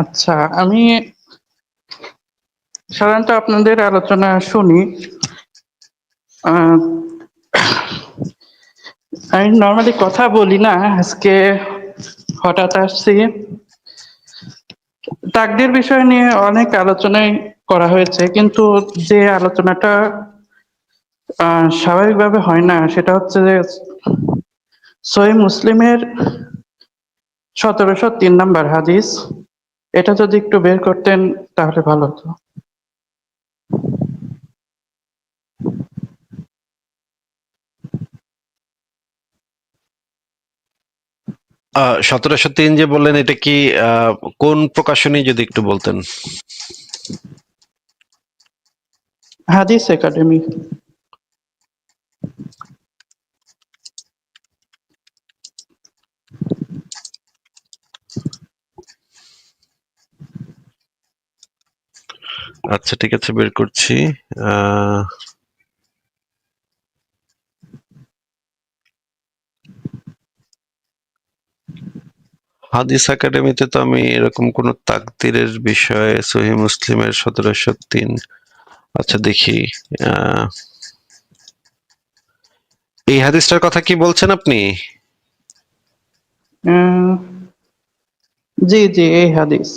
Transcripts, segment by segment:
আচ্ছা আমি সাধারণত আপনাদের আলোচনা শুনি। আমি নর্মালি কথা বলি না, আজকে হঠাৎ আসছি। তাকদের বিষয় নিয়ে অনেক আলোচনাই করা হয়েছে, কিন্তু যে আলোচনাটা স্বাভাবিকভাবে হয় না, সেটা হচ্ছে যে সহি মুসলিমের সতেরোশো তিন নম্বর হাদিস। এটা যদি একটু বের করতেন তাহলে ভালো হতো। সতেরোশো তিন যে বললেন এটা কি আহ, কোন প্রকাশনী যদি একটু বলতেন? হাদিস একাডেমি। আচ্ছা ঠিক আছে, বের করছি। হাদিস একাডেমিতে তো আমি এরকম কোন তাকদিরের বিষয়ে সহি মুসলিমের সতেরোশো তিন আচ্ছা দেখি এই হাদিসটার কথা কি বলছেন আপনি? জি জি, এই হাদিস।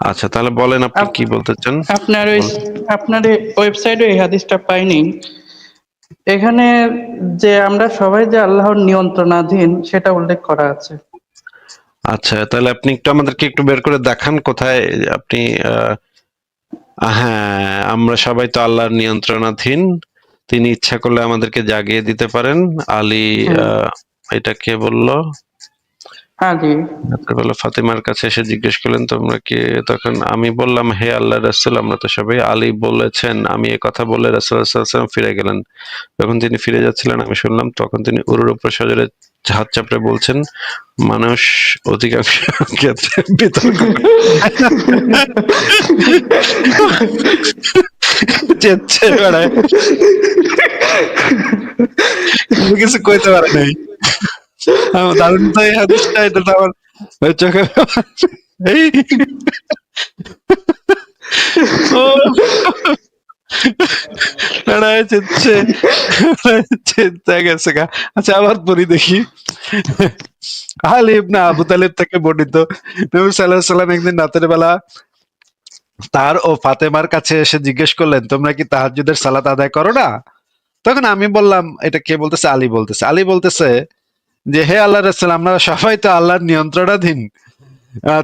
আচ্ছা তাহলে বলেন আপনি কি বলতে চান? আপনার ওই আপনার ওয়েবসাইটে এই হাদিসটা পাইনি। এখানে যে আমরা সবাই যে আল্লাহর নিয়ন্ত্রণাধীন সেটা উল্লেখ করা আছে। আচ্ছা তাহলে আপনি একটু আমাদেরকে একটু বের করে দেখান কোথায় আপনি হ্যাঁ আমরা সবাই তো আল্লাহর নিয়ন্ত্রণাধীন তিনি ইচ্ছা করলে আমাদেরকে জাগিয়ে দিতে পারেন। আলী আহ, এটা কে বলল? হ্যাঁ জি। রাত্রেবেলা ফাতিমার কাছে এসে জিজ্ঞেস করলেন তোমরা কি তখন আমি বললাম হে আল্লাহ রাসূল আমরা তো সবাই আলী বলেছেন আমি এ কথা বলে রাসূল সাল্লাল্লাহু আলাইহি ওয়াসাল্লাম ফিরে গেলেন। যখন তিনি ফিরে যাচ্ছিলেন আমি শুনলাম তখন তিনি উরুর উপর সজরে হাত চাপড়ে বলছেন মানুষ অধিকাংশ ক্ষেত্রে বিতর্ক চেচ্ছে বেড়ায়। কিছু কইতে পারে নাই। দারুণ তো এই হাদিসটা, এটা আমার চোখে আচ্ছা আবু তালিব থেকে বর্ণিত। একদিন রাতের বেলা তার ও ফাতেমার কাছে এসে জিজ্ঞেস করলেন, তোমরা কি তাহাজ্জুদের সালাত আদায় করো না? তখন আমি বললাম, এটা কে বলতেছে? আলী বলতেছে। আলী বলতেছে যে, হে আল্লাহ রাসূল, আমরা সবাই তো আল্লাহর নিয়ন্ত্রণাধীন।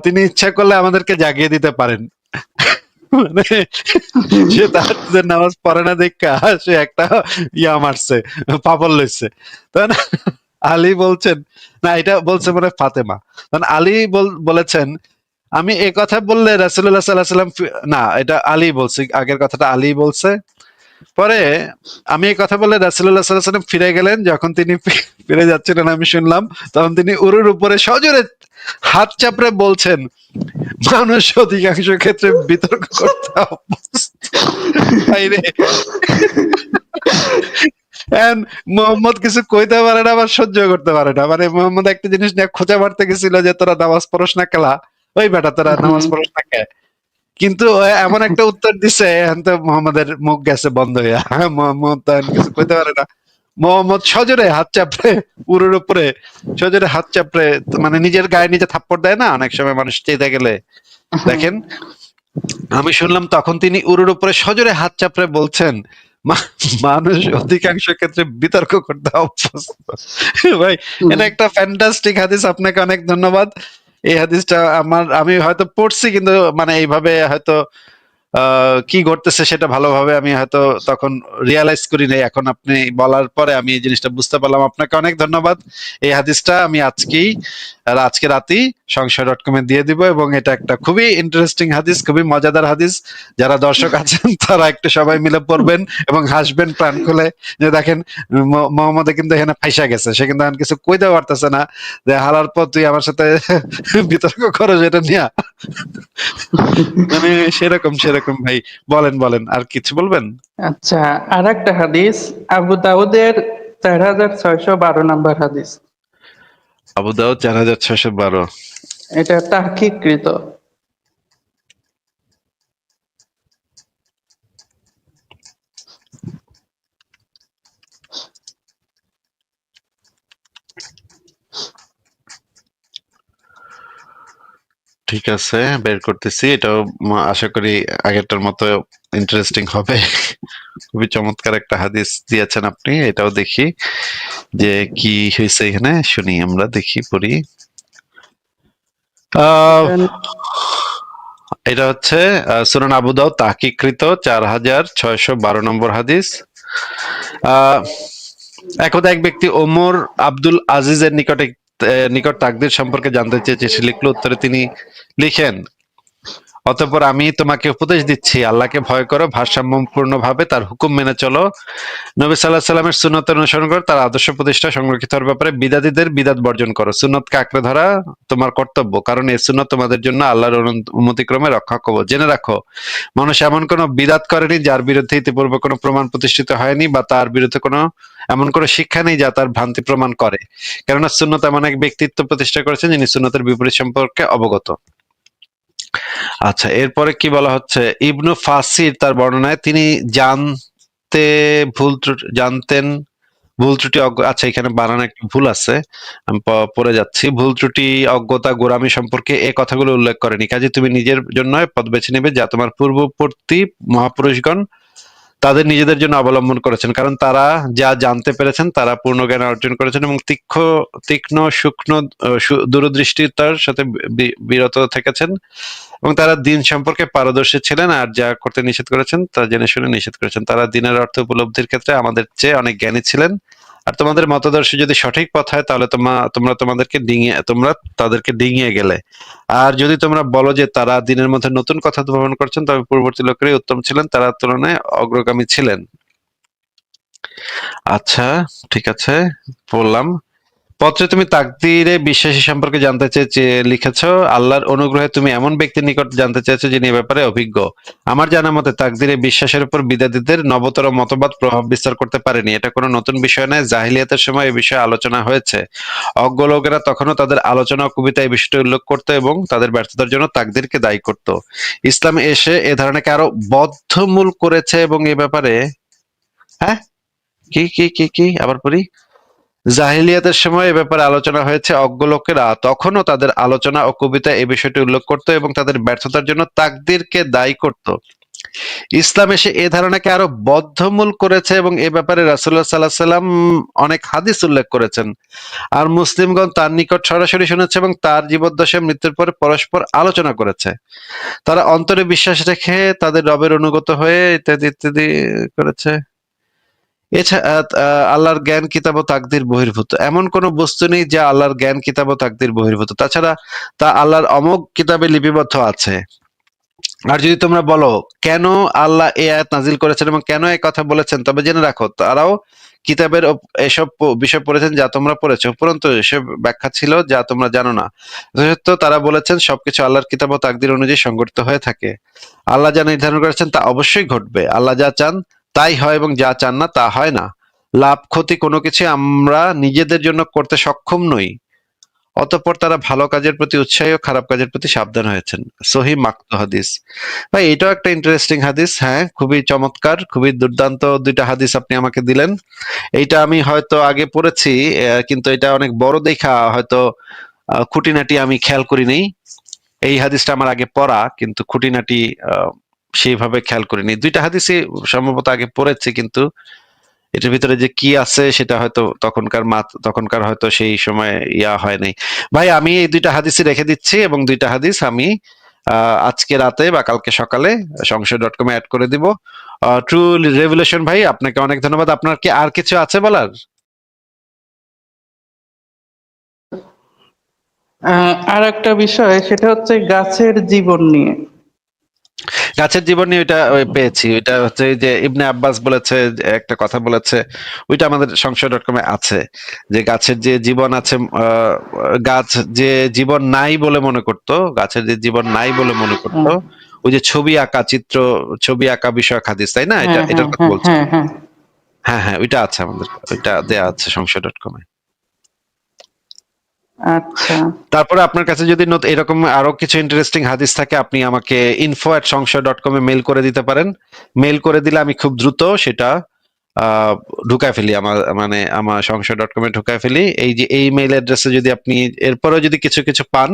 তিনি ইচ্ছা করলে আমাদেরকে জাগিয়ে দিতে পারেন। মানে সে তাহাজ্জুদের নামাজ পড়ে না দেখা, সে একটা ইয়া মারছে পাপল লইছে তখন আলী বলছেন, না, এটা বলছে মানে ফাতেমা। তখন আলী বল- বলেছেন, আমি এ কথা বললে রাসূলুল্লাহ সাল্লাল্লাহু আলাইহি সাল্লাম না, এটা আলী বলছে, আগের কথাটা আলী বলছে। পরে আমি এই কথা বলে সাল্লাম ফিরে গেলেন, যখন তিনি ফিরে যাচ্ছিলেন আমি শুনলাম, তখন তিনি উরুর উপরে সজোরে হাত চাপড়ে বলছেন, মানুষ অধিকাংশ ক্ষেত্রে বিতর্ক করতে মোহাম্মদ কিছু কইতে পারে না, আবার সহ্য করতে পারে না। মানে মোহাম্মদ একটা জিনিস নিয়ে খোঁজা মারতে গেছিল যে, তোরা নামাজ পড়স না খেলা ওই বেটা, তোরা নামাজ পড়স না, কে? কিন্তু এমন একটা উত্তর দিছে এখন তো মোহাম্মদের মুখ গেছে বন্ধ হইয়া। মোহাম্মদ তো কিছু কইতে পারে না। মোহাম্মদ সজোরে হাত চাপড়ে পুরোর উপরে সজোরে হাত চাপড়ে মানে নিজের গায়ে নিজে থাপ্পড় দেয় না? অনেক সময় মানুষ চেতে গেলে। দেখেন আমি শুনলাম তখন তিনি উরুর উপরে সজোরে হাত চাপড়ে বলছেন "মা- মানুষ অধিকাংশ ক্ষেত্রে বিতর্ক করতে অভ্যস্ত। ভাই এটা একটা ফ্যান্টাস্টিক হাদিস আপনাকে অনেক ধন্যবাদ। এই হাদিসটা আমার, আমি হয়তো পড়ছি কিন্তু মানে এইভাবে হয়তো কি ঘটতেছে সেটা ভালোভাবে আমি হয়তো তখন রিয়ালাইজ করি নাই। এখন আপনি বলার পরে আমি এই জিনিসটা বুঝতে পারলাম। আপনাকে অনেক ধন্যবাদ। এই হাদিসটা আমি আজকেই আজকে রাতেই সংশয় ডট কমে দিয়ে দিব এবং এটা একটা খুবই ইন্টারেস্টিং হাদিস, খুবই মজাদার হাদিস। যারা দর্শক আছেন, তারা একটু সবাই মিলে পড়বেন এবং হাসবেন প্রাণ খুলে। যে দেখেন মোহাম্মদে কিন্তু এখানে ফাইসা গেছে। সে কিন্তু কিছু কইতে পারতেছে না। যে হালার পর তুই আমার সাথে বিতর্ক করো যেটা নিয়ে। মানে সেরকম সেরকম ভাই। বলেন বলেন, আর কিছু বলবেন? আচ্ছা আর একটা হাদিস, আবু দাউদের চার হাজার ছয়শো বারো নম্বর হাদিস। আবু দাউদ চার হাজার ছয়শো বারো। এটা তাহকিকৃত ঠিক আছে বের করতেছি। এটাও আশা করি আগেরটার মতো ইন্টারেস্টিং হবে। খুবই চমৎকার একটা হাদিস দিয়েছেন আপনি, এটাও দেখি যে কি হয়েছে এখানে, শুনি, আমরা দেখি, পড়ি। এটা হচ্ছে সুনান আবু দাউদ তাহকিকৃত চার হাজার ছয়শো বারো নম্বর হাদিস। একদা এক ব্যক্তি ওমর আব্দুল আজিজের নিকটে নিকট তাকদির সম্পর্কে জানতে চেয়েছে, সে লিখলো উত্তরে তিনি লিখেন অতঃপর আমি তোমাকে উপদেশ দিচ্ছি, আল্লাহকে ভয় করো ভারসাম্যপূর্ণ ভাবে তার হুকুম মেনে চলো। নবী সাল্লাহ সাল্লামের সুন্নত অনুসরণ করো, তার আদর্শ প্রতিষ্ঠা সংরক্ষিত হওয়ার ব্যাপারে বিদাদীদের বিদাত বর্জন করো। সুন্নতকে আঁকড়ে ধরা? তোমার কর্তব্য, কারণ এই সুন্নত তোমাদের জন্য আল্লাহর অনুমতিক্রমে রক্ষা করব। জেনে রাখো, মানুষ এমন কোনো বিদাত করেনি যার বিরুদ্ধে ইতিপূর্বে কোনো প্রমাণ প্রতিষ্ঠিত হয়নি বা তার বিরুদ্ধে কোনো এমন কোনো শিক্ষা নেই যা তার ভ্রান্তি প্রমাণ করে। কেননা সুন্নত এমন এক ব্যক্তিত্ব প্রতিষ্ঠা করেছেন যিনি সুন্নতের বিপরীত সম্পর্কে অবগত। আচ্ছা এরপরে কি বলা হচ্ছে? ইবনু ফাসির তার বর্ণনায় তিনি জানতে ভুল জানতেন, ভুল ত্রুটি আচ্ছা এখানে বানানো একটা ভুল আছে পড়ে যাচ্ছি। ভুল ত্রুটি, অজ্ঞতা গোরামি সম্পর্কে এ কথাগুলো উল্লেখ করেনি। কাজে তুমি নিজের জন্য পদ বেছে নেবে যা তোমার পূর্ববর্তী মহাপুরুষগণ তাদের নিজেদের জন্য অবলম্বন করেছেন। কারণ তারা যা জানতে পেরেছেন, তারা পূর্ণ জ্ঞান অর্জন করেছেন এবং তীক্ষ্ণ তীক্ষ্ণ, সূক্ষ্ণ দূরদৃষ্টিতার সাথে বিরত থেকেছেন এবং তারা দিন সম্পর্কে পারদর্শী ছিলেন আর যা করতে নিষেধ করেছেন তা জেনে শুনে নিষেধ করেছেন। তারা দিনের অর্থ উপলব্ধির ক্ষেত্রে আমাদের চেয়ে অনেক জ্ঞানী ছিলেন। আর তোমাদের মতাদর্শ যদি সঠিক পথ হয়, তাহলে তোমা, তোমরা তোমাদেরকে ডিঙিয়ে, তোমরা তাদেরকে ডিঙিয়ে গেলে। আর যদি তোমরা বলো যে তারা দিনের মধ্যে নতুন কথা উদ্ভাবন করছেন, তবে পূর্ববর্তী লোকেরই উত্তম ছিলেন, তারা তুলনায় অগ্রগামী ছিলেন। আচ্ছা ঠিক আছে, বললাম। পত্রে তুমি তাকদীরে বিশ্বাসী সম্পর্কে জানতে চেয়েছে, লিখেছ, আল্লাহর অনুগ্রহে তুমি এমন ব্যক্তির নিকট জানতে চেয়েছো যিনি এ ব্যাপারে অভিজ্ঞ। আমার জানা মতে তাকদীরে বিশ্বাসের উপর বিদাদীদের নবতর মতবাদ প্রভাব বিস্তার করতে পারেনি। এটা কোনো নতুন বিষয় নয়। জাহিলিয়াতের সময় এই বিষয়ে আলোচনা হয়েছে। অজ্ঞ লোকেরা তখনও তাদের আলোচনা ও কবিতা এই বিষয়টি উল্লেখ করতো এবং তাদের ব্যর্থতার জন্য তাকদীরকে দায়ী করত। ইসলাম এসে এ ধারণাকে আরও বদ্ধমূল করেছে এবং এ ব্যাপারে হ্যাঁ? কি কি কি কি? আবার পড়ি। জাহিলিয়াতের সময় এ ব্যাপারে আলোচনা হয়েছে অজ্ঞ লোকেরা। তখনও তাদের আলোচনা ও কবিতা এ বিষয়টি উল্লেখ করত এবং তাদের ব্যর্থতার জন্য তাকদীরকে দায়ী করত। ইসলাম এসে এ ধারণাকে আরও বদ্ধমূল করেছে এবং এ ব্যাপারে রাসুল্লাহ সাল্লাহ সাল্লাম অনেক হাদিস উল্লেখ করেছেন। আর মুসলিমগণ তার নিকট সরাসরি শুনেছে এবং তার জীবদ্দশায় মৃত্যুর পরে পরস্পর আলোচনা করেছে। তারা অন্তরে বিশ্বাস রেখে তাদের রবের অনুগত হয়ে ইত্যাদি ইত্যাদি করেছে। এছাড়া আল্লাহর জ্ঞান, কিতাব ও তাকদির বহির্ভূত। এমন কোন বস্তু নেই যা আল্লাহর জ্ঞান, কিতাব ও তাকদির বহির্ভূত। তাছাড়া তা আল্লাহর অমোঘ কিতাবে লিপিবদ্ধ আছে। আর যদি তোমরা বলো, কেন আল্লাহ এই আয়াত নাজিল করেছেন এবং কেন এই কথা বলেছেন, তবে জেনে রাখো, তারাও কিতাবের এসব বিষয় পড়েছেন যা তোমরা পড়েছো। উপরন্তু এসব ব্যাখ্যা ছিল যা তোমরা জানো না। তারা বলেছেন, সবকিছু আল্লাহর কিতাব ও তাকদির অনুযায়ী সংগঠিত হয়ে থাকে। আল্লাহ যা নির্ধারণ করেছেন তা অবশ্যই ঘটবে। আল্লাহ যা চান তাই হয় এবং যা চান না তা হয় না। লাভ, ক্ষতি কোনো কিছু আমরা নিজেদের জন্য করতে সক্ষম নই। অতঃপর তারা ভালো কাজের প্রতি উৎসাহী ও খারাপ কাজের প্রতি সাবধান হয়েছেন। সহি হাদিস। ভাই, এটাও একটা ইন্টারেস্টিং হাদিস হ্যাঁ? খুবই চমৎকার, খুবই দুর্দান্ত দুইটা হাদিস আপনি আমাকে দিলেন। এইটা আমি হয়তো আগে পড়েছি কিন্তু এটা অনেক বড় দেখা, হয়তো খুঁটিনাটি আমি খেয়াল করিনি। এই হাদিসটা আমার আগে পড়া, কিন্তু খুঁটিনাটি সেইভাবে খেয়াল করিনি। দুইটা হাদিসই সম্ভবত আগে পড়েছি, কিন্তু এটার ভিতরে যে কি আছে সেটা হয়তো তখনকার মাত, তখনকার হয়তো সেই সময় ইয়া হয় নাই ভাই, আমি এই দুইটা হাদিসই রেখে দিচ্ছি এবং দুইটা হাদিস আমি আজকে রাতে বা কালকে সকালে সংশয় ডট কমে অ্যাড করে দিব। ট্রু রেভুলেশন ভাই, আপনাকে অনেক ধন্যবাদ। আপনার কি আর কিছু আছে বলার? আর একটা বিষয়, সেটা হচ্ছে গাছের জীবন নিয়ে। গাছের জীবন নিয়ে ওইটা পেয়েছি। ওইটা হচ্ছে যে ইবনে আব্বাস বলেছে একটা কথা বলেছে ওইটা আমাদের সংশয় ডট কমে আছে যে গাছের যে জীবন আছে আহ, গাছ যে জীবন নাই বলে মনে করতো গাছের যে জীবন নাই বলে মনে করতো ওই যে ছবি আঁকা চিত্র ছবি আঁকা বিষয়ক হাদিস তাই না? এটা হ্যাঁ, এটার হ্যাঁ, কথা বলছো। হ্যাঁ হ্যাঁ হ্যাঁ। হ্যাঁ ওইটা আছে আমাদের ওইটা দেয়া আছে সংশয় ডট কমে আচ্ছা। তারপরে আপনার কাছে যদি এরকম আরও কিছু ইন্টারেস্টিং হাদিস থাকে, আপনি আমাকে ইনফো অ্যাট সংশয় ডট কমে মেল করে দিতে পারেন। মেল করে দিলে আমি খুব দ্রুত সেটা ঢুকায় ফেলি আমার মানে আমার সংশয় ডট কমে ঢুকায় ফেলি। এই যে, এই মেইল অ্যাড্রেসে যদি আপনি, এরপরেও যদি কিছু কিছু পান,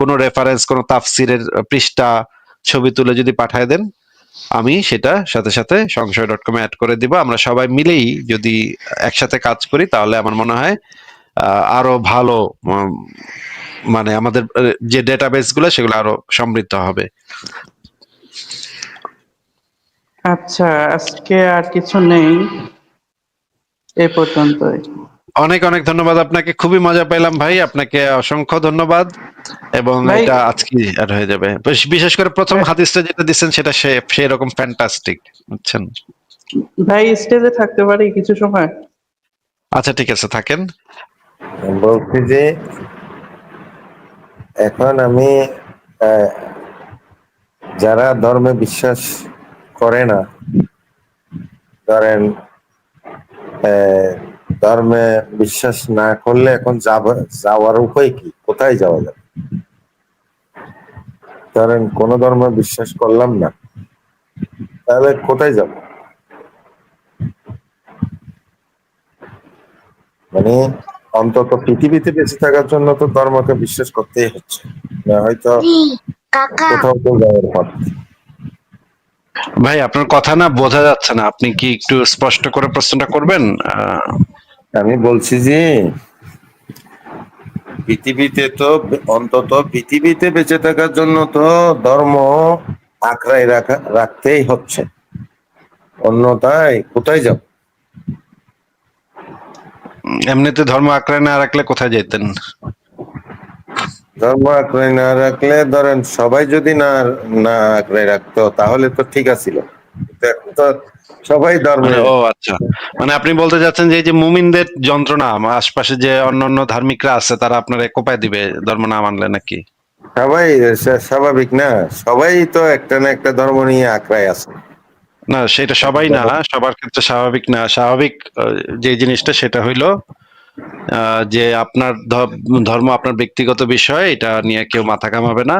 কোনো রেফারেন্স কোনো তাফসিরের পৃষ্ঠা, ছবি তুলে যদি পাঠায় দেন, আমি সেটা সাথে সাথে সংশয় ডট কমে অ্যাড করে দিব। আমরা সবাই মিলেই যদি একসাথে কাজ করি, তাহলে আমার মনে হয় আরও ভালো মানে আমাদের যে ডেটাবেসগুলো সেগুলো আরও সমৃদ্ধ হবে। আচ্ছা আজকে আর কিছু নেই। এ পর্যন্তই। অনেক অনেক ধন্যবাদ আপনাকে। খুবই মজা পেলাম ভাই। আপনাকে অসংখ্য ধন্যবাদ। এবং এটা আজকে আর হয়ে যাবে। বিশেষ করে প্রথম হাদিসটা যেটা দিচ্ছেন সেটা সে সেই রকম ফ্যান্টাস্টিক বুঝছেন? ভাই স্টেজে থাকতে পারি কিছু সময়? আচ্ছা ঠিক আছে থাকেন। বলছি যে, এখন আমি যারা ধর্মে বিশ্বাস করে না, ধরেন ধর্মে বিশ্বাস না করলে এখন যাওয়ার উপায় কি? কোথায় যাওয়া যাবে? ধরেন, কোন ধর্মে বিশ্বাস করলাম না, তাহলে কোথায় যাব? মানে অন্তত পৃথিবীতে বেঁচে থাকার জন্য তো ধর্মকে বিশ্বাস করতেই হচ্ছে। না হয়তো কোথাও তো যাওয়ার পথ। ভাই আপনার কথা না বোঝা যাচ্ছে না। আপনি কি একটু স্পষ্ট করে প্রশ্নটা করবেন? আহ, আমি বলছি যে পৃথিবীতে তো অন্তত পৃথিবীতে বেঁচে থাকার জন্য তো ধর্ম আঁকড়াই রাখা রাখতেই হচ্ছে। অন্যথায় কোথায় যাব? এমনিতে ধর্ম আঁকড়ে না রাখলে কোথায় যেতেন ধর্ম আঁকড়ে না রাখলে ধরেন সবাই যদি না না আঁকড়ে রাখতো তাহলে তো ঠিক আছিল। তো সবাই ধর্মে মানে ও আচ্ছা। মানে আপনি বলতে যাচ্ছেন যে এই যে মুমিনদের যন্ত্রণা আশপাশে যে অন্যান্য ধার্মিকরা আছে তারা আপনার কোপায় দিবে ধর্ম না মানলে নাকি? সবাই স্বাভাবিক না। সবাই তো একটা না একটা ধর্ম নিয়ে আঁকড়ায় আছে। না সেটা সবাই না সবার ক্ষেত্রে স্বাভাবিক না। স্বাভাবিক যে জিনিসটা সেটা হইল যে আপনার ধর্ম আপনার ব্যক্তিগত বিষয় এটা নিয়ে কেউ মাথা কামাবে না।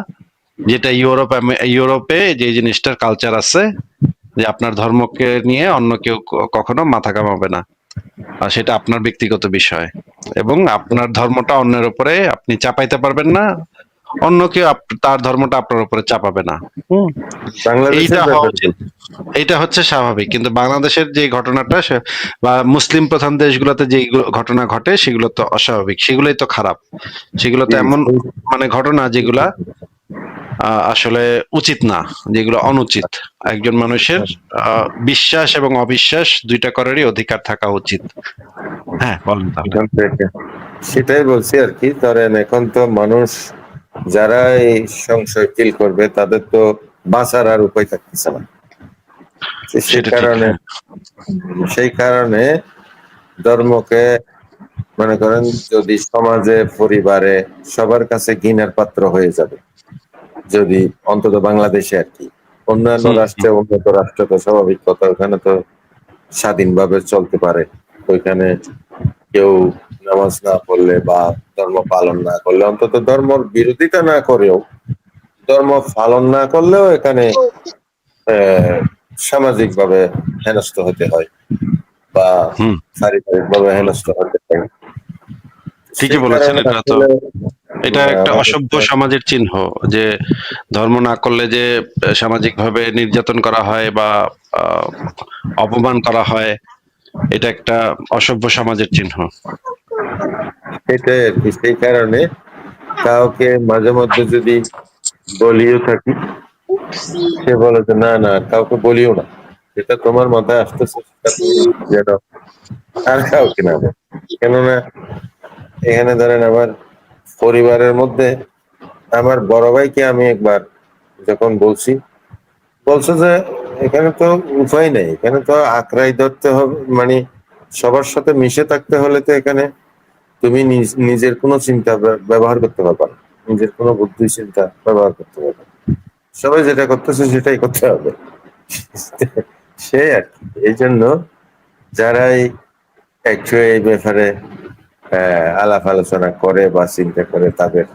যেটা ইউরোপ ইউরোপে যে জিনিসটার কালচার আছে যে আপনার ধর্মকে নিয়ে অন্য কেউ কখনো মাথা কামাবে না। আর সেটা আপনার ব্যক্তিগত বিষয়। এবং আপনার ধর্মটা অন্যের উপরে আপনি চাপাইতে পারবেন না। অন্য কেউ তার ধর্মটা আপনার উপরে চাপাবে না। বাংলাদেশের এইটা হওয়া উচিত এটা হচ্ছে স্বাভাবিক। কিন্তু বাংলাদেশের যে ঘটনাটা বা মুসলিম প্রধান দেশগুলোতে যে ঘটনা ঘটে সেগুলো তো অস্বাভাবিক। সেগুলোই তো খারাপ। সেগুলো তো এমন মানে ঘটনা যেগুলা আহ, আসলে উচিত না যেগুলো অনুচিত। একজন মানুষের আহ, বিশ্বাস এবং অবিশ্বাস দুইটা করারই অধিকার থাকা উচিত। হ্যাঁ বলেন তাহলে। সেটাই বলছি আর কি। ধরেন এখন তো মানুষ যারা এই সংশয় ফিল করবে তাদের তো বাঁচার আর উপায় থাকতেছে না সেই কারণে। সেই কারণে ধর্মকে মনে করেন যদি সমাজে পরিবারে সবার কাছে ঘৃণার পাত্র হয়ে যাবে যদি অন্তত বাংলাদেশে আর কি অন্যান্য। রাষ্ট্রে উন্নত রাষ্ট্র তো স্বাভাবিক কথা ওখানে তো স্বাধীনভাবে চলতে পারে ওইখানে কেউ নামাজ না পড়লে বা ধর্ম পালন না করলে অন্তত ধর্মর বিরোধিতা না করেও ধর্ম পালন না করলেও এখানে সামাজিক ভাবে হেনস্থ হতে হয় বা পারিবারিক ভাবে হেনস্থ হতে হয়। ঠিকই বলেছেন, এটা তো- এটা একটা অসভ্য সমাজের চিহ্ন যে ধর্ম না করলে যে সামাজিক ভাবে নির্যাতন করা হয় বা অপমান করা হয় এটা একটা অসভ্য সমাজের চিহ্ন। কি, সেই কারণে কাউকে মাঝে মধ্যে যদি বলিও থাকি, সে বলে যে, না না, কাউকে বলিও না। যেটা তোমার মাথায় আসতেছে যেন আর কাউকে না কেননা, এখানে ধরেন আমার পরিবারের মধ্যে আমার বড় ভাইকে আমি একবার যখন বলছি, বলছে যে এখানে তো উপায় নেই। এখানে তো আঁকড়াই ধরতে হবে মানে সবার সাথে মিশে থাকতে হলে তো এখানে তুমি নিজ- নিজের কোনো চিন্তা ব্যবহার করতে পারবে নিজের কোনো বুদ্ধি চিন্তা ব্যবহার করতে পারবে সবাই যেটা করতেছে সেটাই করতে হবে। সেই আর কি। এই জন্য যারাই একটু এই ব্যাপারে আলাপ আলোচনা করে বা চিন্তা করে তাদের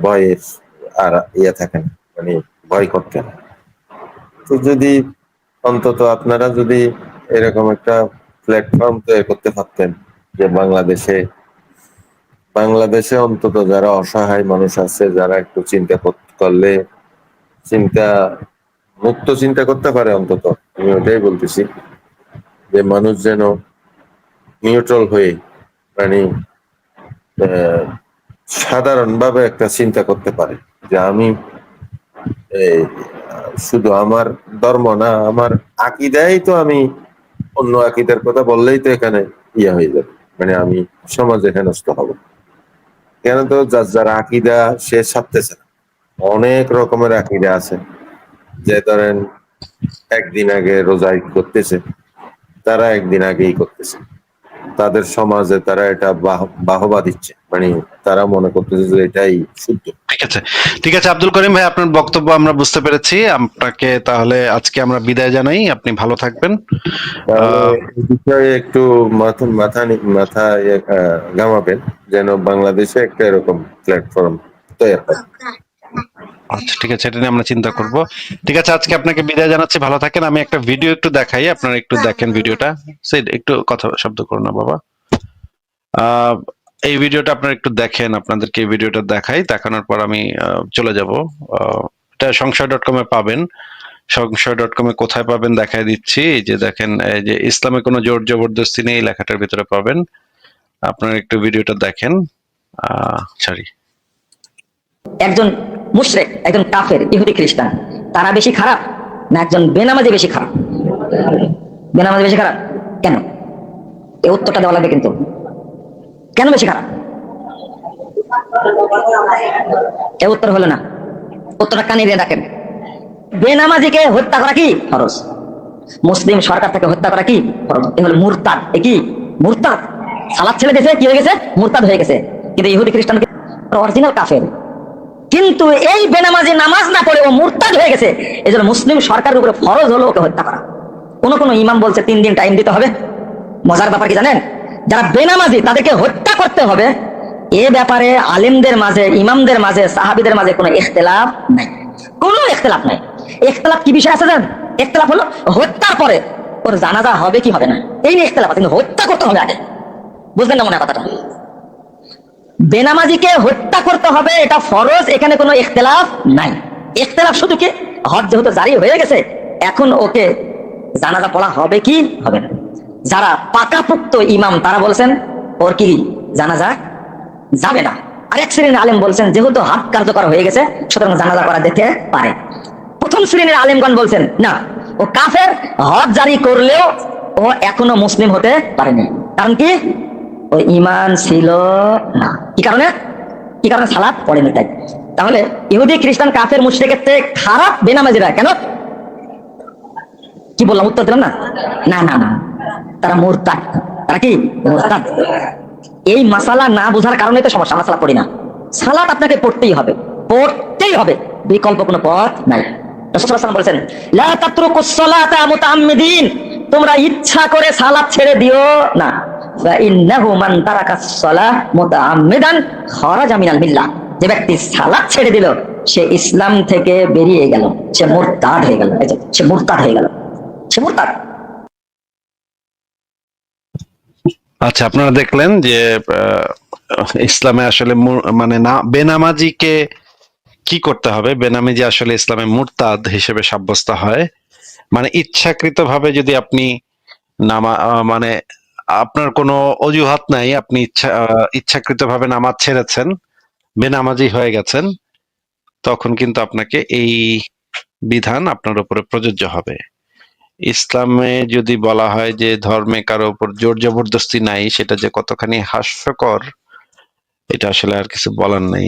ভয়ের আর ইয়ে থাকে না মানে ভয় করতে না তো যদি অন্তত আপনারা যদি এরকম একটা প্ল্যাটফর্ম তৈরি করতে পারতেন যে বাংলাদেশে বাংলাদেশে অন্তত যারা অসহায় মানুষ আছে, যারা একটু চিন্তা কর- করলে চিন্তা, মুক্ত চিন্তা করতে পারে অন্তত, আমি ওটাই বলতেছি। যে মানুষ যেন নিউট্রাল হয়ে মানে সাধারণভাবে একটা চিন্তা করতে পারে। যে আমি শুধু আমার ধর্ম না, আমার আকিদাই তো আমি অন্য আকিদার কথা বললেই তো এখানে ইয়ে হয়ে যাবে। মানে আমি সমাজে হেনস্থ হব। কেন তো যার যার আকিদা সে ছাড়তেছে না। অনেক রকমের আকিদা আছে। যে ধরেন, একদিন আগে রোজা ঈদ করতেছে, তারা একদিন আগেই করতেছে। তাদের সমাজে তারা এটা বাহ- বাহবা দিচ্ছে। মানে তারা মনে করতেছে যে এটাই শুদ্ধ। ঠিক আছে। ঠিক আছে আব্দুল করিম ভাই আপনার বক্তব্য আমরা বুঝতে পেরেছি। আপনাকে তাহলে আজকে আমরা বিদায় জানাই। আপনি ভালো থাকবেন। আহ, বিষয়ে একটু মাথা মাথা মাথা ইয়ে, আহ, ঘামাবেন যেন বাংলাদেশে একটা এরকম প্ল্যাটফর্ম তৈরি হয়। আচ্ছা ঠিক আছে, এটা নিয়ে আমরা চিন্তা করব। ঠিক আছে, আজকে আপনাকে বিদায় জানাচ্ছি, ভালো থাকেন। আমি একটা ভিডিও একটু দেখাই, আপনারা একটু দেখেন ভিডিওটা। একটু কথা, শব্দ করো না, বাবা। এই ভিডিওটা আপনারা একটু দেখেন, আপনাদেরকে এই ভিডিওটা দেখাই। দেখানোর পর আমি চলে যাব। এটা সংশয় ডট কমে পাবেন। সংশয় ডট কমে কোথায় পাবেন দেখাই দিচ্ছি। এই যে দেখেন, এই যে ইসলামে কোনো জোর জবরদস্তি নেই লেখাটার ভিতরে পাবেন। আপনারা একটু ভিডিওটা দেখেন। আহ সরি একজন মুশরেক একজন কাফের, ইহুদি খ্রিস্টান। তারা বেশি খারাপ না একজন বেনামাজি বেশি খারাপ? বেনামাজি বেশি খারাপ? কেন? এই উত্তরটা দেওয়া লাগবে কিন্তু। কেন বেশি খারাপ? এ উত্তর হলো না। উত্তরটা কানে দিয়ে দেখেন। বেনামাজিকে হত্যা করা কি? ফরজ। মুসলিম সরকার থেকে হত্যা করা কি? মুরতাদ। এ কি? মুরতাদ। সালাদ ছেড়ে দিয়েছে, কি হয়ে গেছে? মুরতাদ হয়ে গেছে। কিন্তু ইহুদি খ্রিস্টানকে অরিজিনাল কাফের। কিন্তু এই বেনামাজি নামাজ না পড়ে ও মুরতাদ হয়ে গেছে। এই জন্য মুসলিম সরকারের উপরে ফরজ হলো ওকে হত্যা করা। কোন কোন ইমাম বলছে, তিন দিন টাইম দিতে হবে। মজার ব্যাপার কি জানেন? যারা বেনামাজি, তাদেরকে হত্যা করতে হবে। এ ব্যাপারে আলেমদের মাঝে, ইমামদের মাঝে, সাহাবিদের মাঝে কোনো ইখতলাফ নাই। কোনো ইখতলাফ নাই। ইখতলাফ কি বিষয় আছে জানেন ইখতলাফ হলো হত্যার পরে ওর জানাজা হবে কি হবে না। এই নিয়ে ইখতলাফ আছে, কিন্তু হত্যা করতে হবে আগে। বুঝলেন না মনে কথাটা? বেনামাজিকে হত্যা করতে হবে, এটা ফরজ, এখানে কোনো ইখতলাফ নাই। ইখতলাফ শুধু কি? হজ যেহেতু জারি হয়ে গেছে, এখন ওকে জানাজা পড়া হবে কি? হবে না। যারা পাকাপুক্ত ইমাম, তারা বলছেন, ওর কি জানাজা যাবে না। আরেক শ্রেণির আলেম বলছেন, যেহেতু হাত কার্যকর হয়ে গেছে, সুতরাং জানাজা করা যেতে পারে। প্রথম শ্রেণির আলেমগণ বলছেন, না, ও কাফের, হজ জারি করলেও ও এখনও মুসলিম হতে পারেনি। কারণ কি? ও ইমান ছিল। কি কারণে? কি কারণে সালাদ? পড়েনি তাই। তাহলে ইহুদি, খ্রিস্টান, কাফের, মুশরিকের থেকে খারাপ বেনামাজিরা কেন? কি বললাম? উত্তর দিলাম না? না না না। তারা মোরতাদ। তারা কি? মোরতাদ। এই মাসালা না বোঝার কারণে তো সমস্যা আমরা সালাদ পড়ি না। সালাদ আপনাকে পড়তেই হবে। পড়তেই হবে। বিকল্প কোনো পথ নাই। তোমরা ইচ্ছা করে সালাত ছেড়ে দিও না। যে ব্যক্তি সালাত ছেড়ে দিল, সে ইসলাম থেকে বেরিয়ে গেল। সে মুরতাদ হয়ে গেল। সে মুরতাদ হয়ে গেল। সে মুরতাদ। আচ্ছা আপনারা দেখলেন যে ইসলামে আসলে মানে না, বেনামাজিকে কি করতে হবে? বেনামাজি আসলে ইসলামে মুরতাদ হিসেবে সাব্যস্ত হয়। মানে ইচ্ছাকৃত ভাবে যদি আপনি নামা মানে আপনার কোনো অজুহাত নাই, আপনি ইচ্ছা ইচ্ছাকৃত ভাবে নামাজ ছেড়েছেন, বেনামাজি হয়ে গেছেন, তখন কিন্তু আপনাকে এই বিধান আপনার উপরে প্রযোজ্য হবে। ইসলামে যদি বলা হয় যে ধর্মে কারও উপর জোর জবরদস্তি নাই, সেটা যে কতখানি হাস্যকর, এটা আসলে আর কিছু বলার নাই।